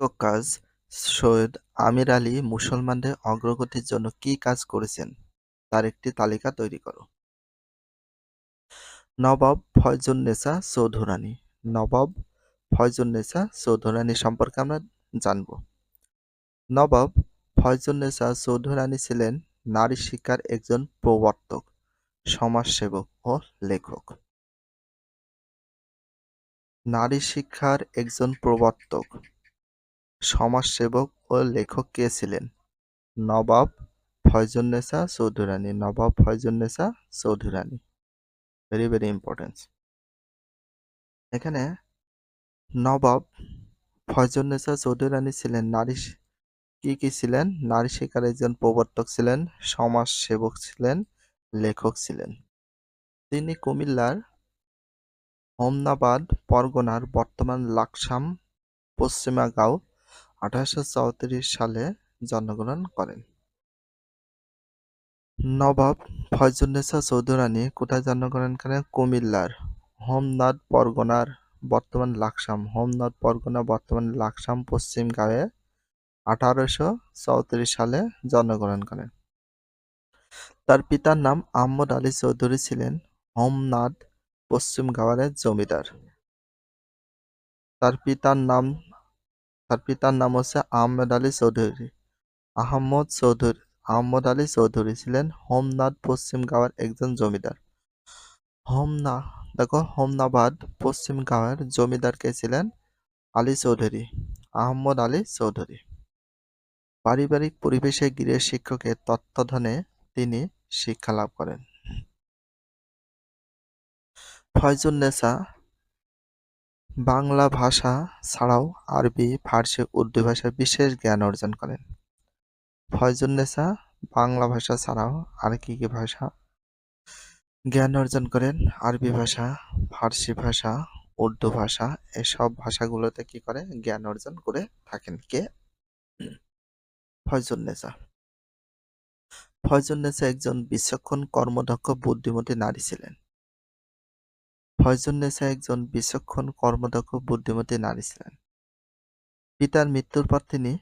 একক কাজ, সৈয়দ আমির আলী মুসলমানদের অগ্রগতির জন্য কি কাজ করেছেন, তার একটি তালিকা তৈরি করো। নবাব ফয়জুন্নেসা চৌধুরানী, নবাব ফয়জুন্নেসা চৌধুরানী সম্পর্কে আমরা জানব। নবাব ফয়জুন্নেসা চৌধুরানী ছিলেন নারী শিক্ষার একজন প্রবর্তক, সমাজসেবক ও লেখক। নারী শিক্ষার একজন প্রবর্তক সমাজসেবক ও লেখক কে ছিলেন? Nawab Faizunnesa Chowdhurani. Nawab Faizunnesa Chowdhurani. Very very importance এখানে নবাব ফয়জুন্নেসা চৌধুরানী ছিলেন। নারী কি কি ছিলেন? নারী শিকার একজন প্রবর্তক ছিলেন সমাজ সেবক ছিলেন, লেখক ছিলেন। তিনি কুমিল্লার হোমনাবাদ পরগনার বর্তমান লাকসাম পশ্চিমাগাঁও আঠারোশো চৌত্রিশ সালে জন্মগ্রহণ করেন। নবাব ফয়জুন্নেসা চৌধুরানী কোথায় জন্মগ্রহণ করেন? কুমিল্লার হোমনাথ পরগনার বর্তমান লাকসাম। হোমনাথ পরগনা বর্তমান লাকসাম পশ্চিম গাঁয়ে আঠারোশো চৌত্রিশ সালে জন্মগ্রহণ করেন। তার পিতার নাম আহমদ আলী চৌধুরী ছিলেন হোমনাথ পশ্চিম গাওয়ারের জমিদার। তার পিতার নাম তার পিতার নাম হচ্ছে আহমেদ আলী চৌধুরী। আহমদ চৌধুরী আহমদ আলী চৌধুরী ছিলেন হোমনাথ পশ্চিম গাওয়ার একজন জমিদার। হোমনা, দেখো, হোমনাবাদ পশ্চিম গাঁয়ের জমিদার কে ছিলেন? আলী চৌধুরী আহমদ আলী চৌধুরী। পারিবারিক পরিবেশে গৃহ শিক্ষকের তত্ত্বাবধানে তিনি শিক্ষা লাভ করেন ফয়জুন্নেসা বাংলা ভাষা ছাড়াও আরবি, ফার্সি, উর্দু ভাষায় বিশেষ জ্ঞান অর্জন করেন। ফয়জুন্নেসা বাংলা ভাষা ছাড়াও আর কি কি ভাষা? জ্ঞান অর্জন করেন আরবি ভাষা, ফার্সি ভাষা, উর্দু ভাষা, এসব ভাষাগুলোতে কি করে জ্ঞান অর্জন করে থাকেন কে? ফয়জুন্নেসা ফয়জুন্নেসা একজন বিচক্ষণ, কর্মদক্ষ, বুদ্ধিমতী নারী ছিলেন। ফয়জুন্নেসা একজন বিচক্ষণ কর্মদক্ষ বুদ্ধিমতী নারী ছিলেন। পিতার মৃত্যুর পর তিনি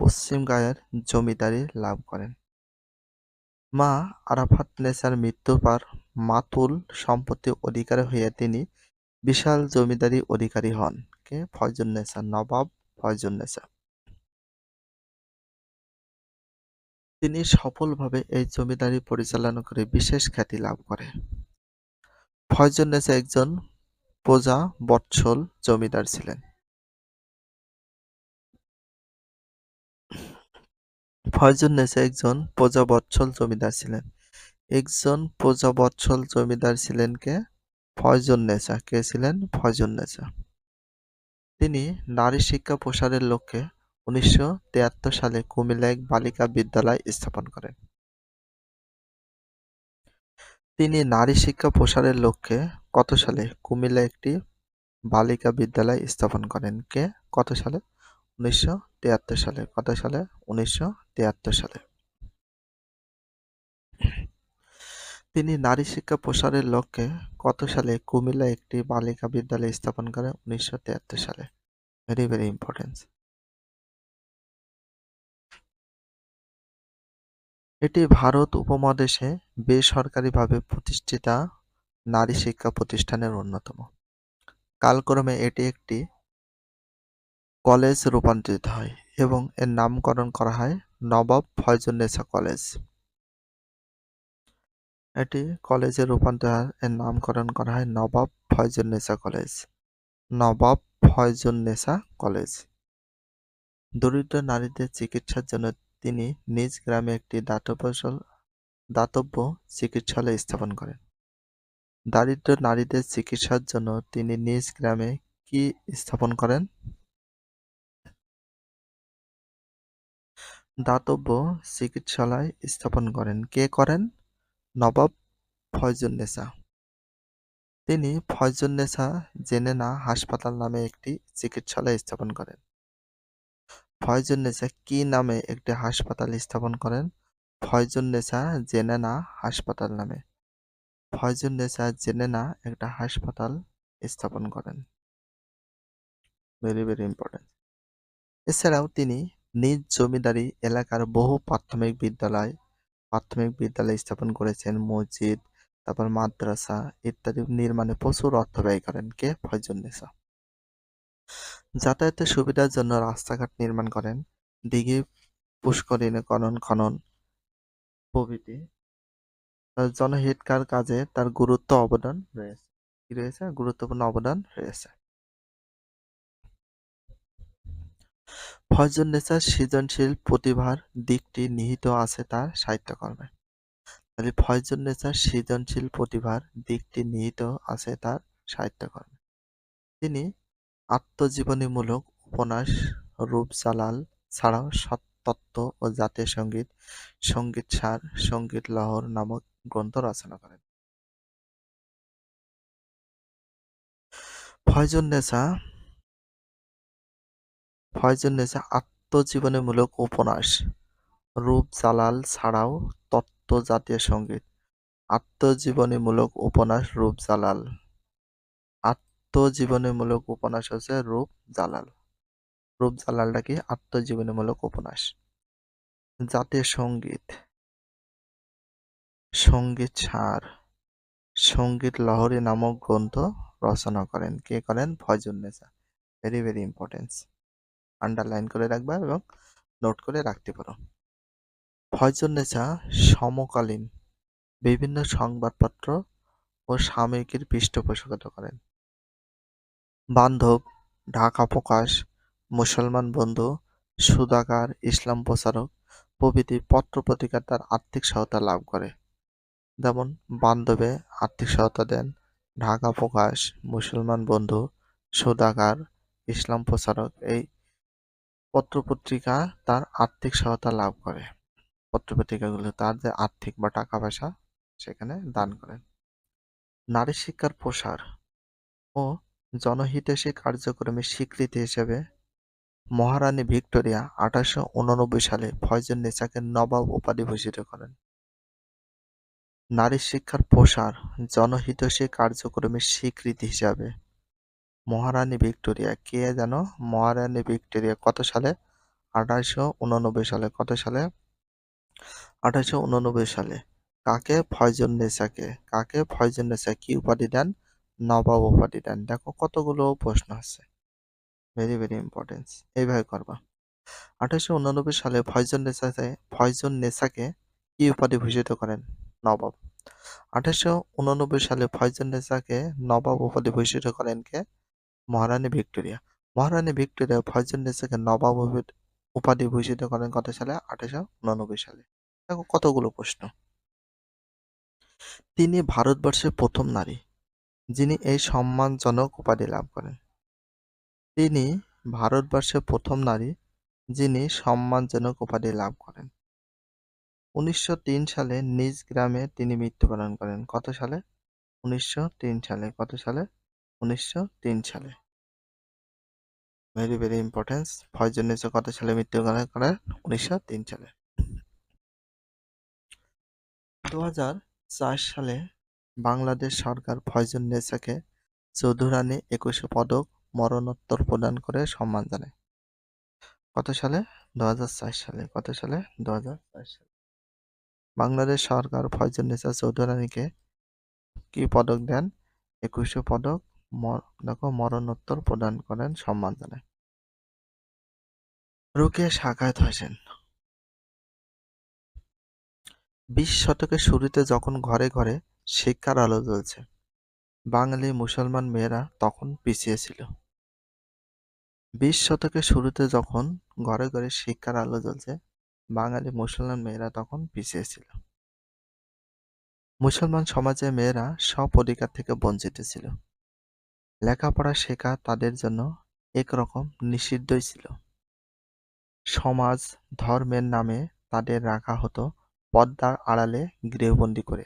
পশ্চিম গায়ের জমিদারি লাভ করেন। মা আরাফাত নেসার মৃত্যুর পর মাতুল সম্পত্তি অধিকারী হয়ে তিনি বিশাল জমিদারি অধিকারী হন। কে? ফয়জুন্নেসা নবাব ফয়জুন্নেসা তিনি সফলভাবে এই জমিদারি পরিচালনা করে বিশেষ খ্যাতি লাভ করে। ফয়জুন্নেসা একজন প্রজা বৎসল জমিদার ছিলেন। ফয়জুন্নেসা একজন প্রজাবৎসল জমিদার ছিলেন। একজন প্রজাবৎসল জমিদার ছিলেন কে? ফয়জুন্নেসা কে ছিলেন? ফয়জুন্নেসা তিনি নারী শিক্ষা প্রসারের লক্ষ্যে উনিশশো তিয়াত্তর সালে কুমিল্লা এক বালিকা বিদ্যালয় স্থাপন করেন। তিনি নারী শিক্ষা প্রসারের লক্ষ্যে কত সালে কুমিল্লা একটি বালিকা বিদ্যালয় স্থাপন করেন? কে? কত সালে? উনিশশো তিয়াত্তর সালে। কত সালে? উনিশশো তিয়াত্তর সালে। তিনি নারী শিক্ষা প্রসারের লক্ষ্যে কত সালে কুমিল্লা একটি বালিকা বিদ্যালয় স্থাপন করেন? উনিশশো তিয়াত্তর সালে। ভেরি ভেরি ইম্পর্টেন্ট এটি ভারত উপমহাদেশে বেসরকারিভাবে প্রতিষ্ঠিতা নারী শিক্ষা প্রতিষ্ঠানের অন্যতম। কালক্রমে এটি একটি কলেজ রূপান্তরিত হয় এবং এর নামকরণ করা হয় নবাব ফয়জুন্নেসা কলেজ। এটি কলেজে রূপান্তর এর নামকরণ করা হয় নবাব ফয়জুন্নেসা কলেজ। নবাব ফয়জুন্নেসা কলেজ। দরিদ্র নারীদের চিকিৎসার জন্য তিনি নিজ গ্রামে একটি দাতব্য চিকিৎসালয় স্থাপন করেন। দারিদ্র নারীদের চিকিৎসার জন্য তিনি নিজ গ্রামে কি স্থাপন করেন? দাতব্য চিকিৎসালয় স্থাপন করেন। কে করেন? নবাব ফয়জুন্নেসা। তিনি ফয়জুন্নেসা জেনেনা হাসপাতাল নামে একটি চিকিৎসালয় স্থাপন করেন। ফয়জুন্নেসা কি নামে একটি হাসপাতাল স্থাপন করেন? ফয়জুন্নেসা জেনেনা হাসপাতাল নামে। ফয়জুন্নেসা জেনেনা একটা হাসপাতাল স্থাপন করেন। ভেরি ভেরি ইম্পর্টেন্ট এছাড়াও তিনি নিজ জমিদারি এলাকার বহু প্রাথমিক বিদ্যালয় প্রাথমিক বিদ্যালয় স্থাপন করেছেন, মসজিদ, তারপর মাদ্রাসা ইত্যাদি নির্মাণে প্রচুর অর্থ ব্যয় করেন কে ফয়জুন্নেসা যাতায়াতের সুবিধার জন্য রাস্তাঘাট নির্মাণ করেন। দিঘি, পুষ্করিণী, খনন খনন প্রভৃতি। জনহিতকার কাজে তার গুরুত্ব অবদান রয়েছে। কি রয়েছে? গুরুত্বপূর্ণ অবদান রয়েছে। ফয়জুন্নেসার সৃজনশীল প্রতিভার দিকটি নিহিত আছে তার সাহিত্যকর্মে। তাহলে ফয়জুন্নেসার সৃজনশীল প্রতিভার দিকটি নিহিত আছে তার সাহিত্যকর্মে। তিনি আত্মজীবনীমূলক উপন্যাস রূপজালাল ছাড়াও সৎতত্ত্ব ও জাতীয় সংগীত সংগীত সার, সংগীত লহর নামক গ্রন্থ রচনা করেন। আত্মজীবনীমূলক উপন্যাস রূপ জালাল ছাড়াও তত্ত্ব জাতীয় সংগীত, আত্মজীবনীমূলক উপন্যাস রূপজালাল আত্মজীবনীমূলক উপন্যাস হচ্ছে রূপ জালাল রূপ জালালটা কি? আত্মজীবনীমূলক উপন্যাস। জাতীয় সংগীত। সংগীত সার সংগীত লহরী নামক গ্রন্থ রচনা করেন। কে করেন? Faizunnesa very very importance underline করে রাখবা এবং নোট করে রাখতে পারো। ফয়জুন্নেসা সমকালীন বিভিন্ন সংবাদপত্র ও সাময়িকীর পৃষ্ঠপোষকতা করেন। বান্ধব, ঢাকা প্রকাশ, মুসলমান বন্ধু সুদাকার ইসলাম প্রচারক, প্রভৃতি পত্র-পত্রিকা তার আর্থিক সহায়তা লাভ করে। যেমন বান্ধবে আর্থিক সহায়তা দেন, ঢাকা প্রকাশ, মুসলমান বন্ধু সুদাকার ইসলাম প্রচারক, এই পত্র-পত্রিকা তার আর্থিক সহায়তা লাভ করে। পত্র-পত্রিকাগুলো তার যে আর্থিক বা টাকা পয়সা সেখানে দান করেন। নারী শিক্ষার প্রসার ও জনহিতৈষী কার্যক্রমের স্বীকৃতি হিসেবে মহারানী ভিক্টোরিয়া আঠারোশো উননব্বই সালে ফয়জুন্নেসাকে নবাব উপাধি ভূষিত করেন। নারী শিক্ষার প্রসার জনহিতৈষী কার্যক্রমের স্বীকৃতি হিসাবে মহারানী ভিক্টোরিয়া কে যেন, মহারানী ভিক্টোরিয়া কত সালে? আঠারোশো উননব্বই সালে। কত সালে? আঠারোশো উননব্বই সালে। কাকে? ফয়জুন্নেসাকে কাকে? ফয়জুন্নেসা কি উপাধি দেন? নবাব উপাধি দেন দেখো কতগুলো প্রশ্ন আছে। ভেরি ভেরি ইম্পর্টেন্স এইভাবে করবা। আঠারোশো উননব্বই সালে ফয়জুন নেসাকে ফয়জুন নেসাকে কি উপাধি ভূষিত করেন? নবাব। আঠারোশো উননব্বই সালে ফয়জুন নেসাকে নবাব উপাধি ভূষিত করেন কে? মহারানী ভিক্টোরিয়া। মহারানী ভিক্টোরিয়া ফয়জুন নেসাকে নবাব উপাধি ভূষিত করেন কত সালে? আঠারোশো উননব্বই সালে। দেখো কতগুলো প্রশ্ন। তিনি ভারতবর্ষের প্রথম নারী। যিনি এই সম্মানজনক উপাধি লাভ করেন। তিনি ভারতবর্ষের প্রথম নারী যিনি সম্মানজনক উপাধি লাভ করেন। উনিশশো তিন সালে নিজ গ্রামে তিনি মৃত্যুবরণ করেন। কত সালে? উনিশশো তিন সালে। কত সালে? উনিশশো তিন সালে। ভেরি ভেরি ইম্পর্টেন্স ফয়জুন্নেসা কত সালে মৃত্যুবরণ করেন? উনিশশো তিন সালে। দু হাজার চার সালে বাংলাদেশ সরকার ফয়জুন্নেসাকে চৌধুরানী একুশে পদক মরণোত্তর প্রদান করে সম্মান জানায়। কত সালে? দু সালে। কত সালে? দু সালে। বাংলাদেশ সরকার ফয়জুন্নেসা চৌধুরানীকে কি পদক দেন? একুশে পদক দেখো, মরণোত্তর প্রদান করেন, সম্মান জানায়। রুকে সাকায়ত হোসেন। বিশ শতকের শুরুতে যখন ঘরে ঘরে শিক্ষার আলো জ্বলছে। বাঙালি মুসলমান মেয়েরা তখন পিছিয়ে ছিল। বিশ শতকের শুরুতে যখন ঘরে ঘরে শিক্ষার আলো জ্বলছে, বাঙালি মুসলমান মেয়েরা তখন পিছিয়ে ছিল। মুসলমান সমাজে মেয়েরা সব অধিকার থেকে বঞ্চিত ছিল। লেখাপড়া শেখা তাদের জন্য একরকম নিষিদ্ধই ছিল। সমাজ, ধর্মের নামে তাদের রাখা হতো পদ্মার আড়ালে গৃহবন্দী করে।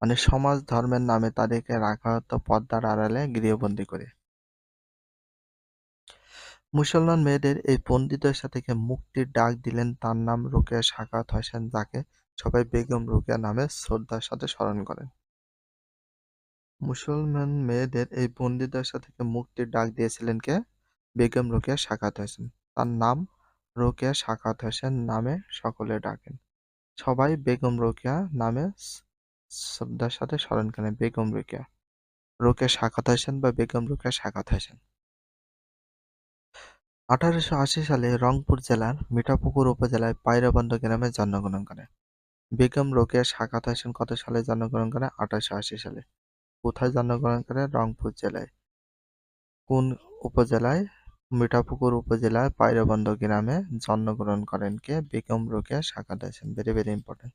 মানে সমাজ ধর্মের নামে তাদেরকে রাখা হতো পর্দার আড়ালে গৃহবন্দী করে। মুসলমান মেয়েদের এই পণ্ডিতদশা থেকে মুক্তির ডাক দিলেন তার নাম রোকেয়া সাকাত হোসেন, যাকে সবাই বেগম রোকেয়া নামে শ্রদ্ধার সাথে স্মরণ করেন। মুসলমান মেয়েদের এই বন্দিদশা থেকে মুক্তির ডাক দিয়েছিলেন কে? বেগম রোকেয়া সাখাত হোসেন। তার নাম রোকেয়া সাখাত হোসেন নামে সকলে ডাকেন। সবাই বেগম রোকেয়া নামে শ্রদ্ধার সাথে স্মরণ করেন বেগম রোকেয়া। রোকেয়া সাখাত হোসেন বা বেগম রোকেয়া সাখাত হোসেন আঠারোশো আশি সালে রংপুর জেলার মিঠাপুকুর উপজেলায় পায়রাবন্দ গ্রামে জন্মগ্রহণ করেন বেগম রোকেয়া সাখাত হোসেন কত সালে? জন্মগ্রহণ করে আঠারোশো আশি সালে। কোথায় জন্মগ্রহণ করে? রংপুর জেলায়। কোন উপজেলায়? মিঠাপুকুর উপজেলায় পায়রাবন্দ গ্রামে জন্মগ্রহণ করেন কে? Begum Rokeya Sakhawat Hossain very very important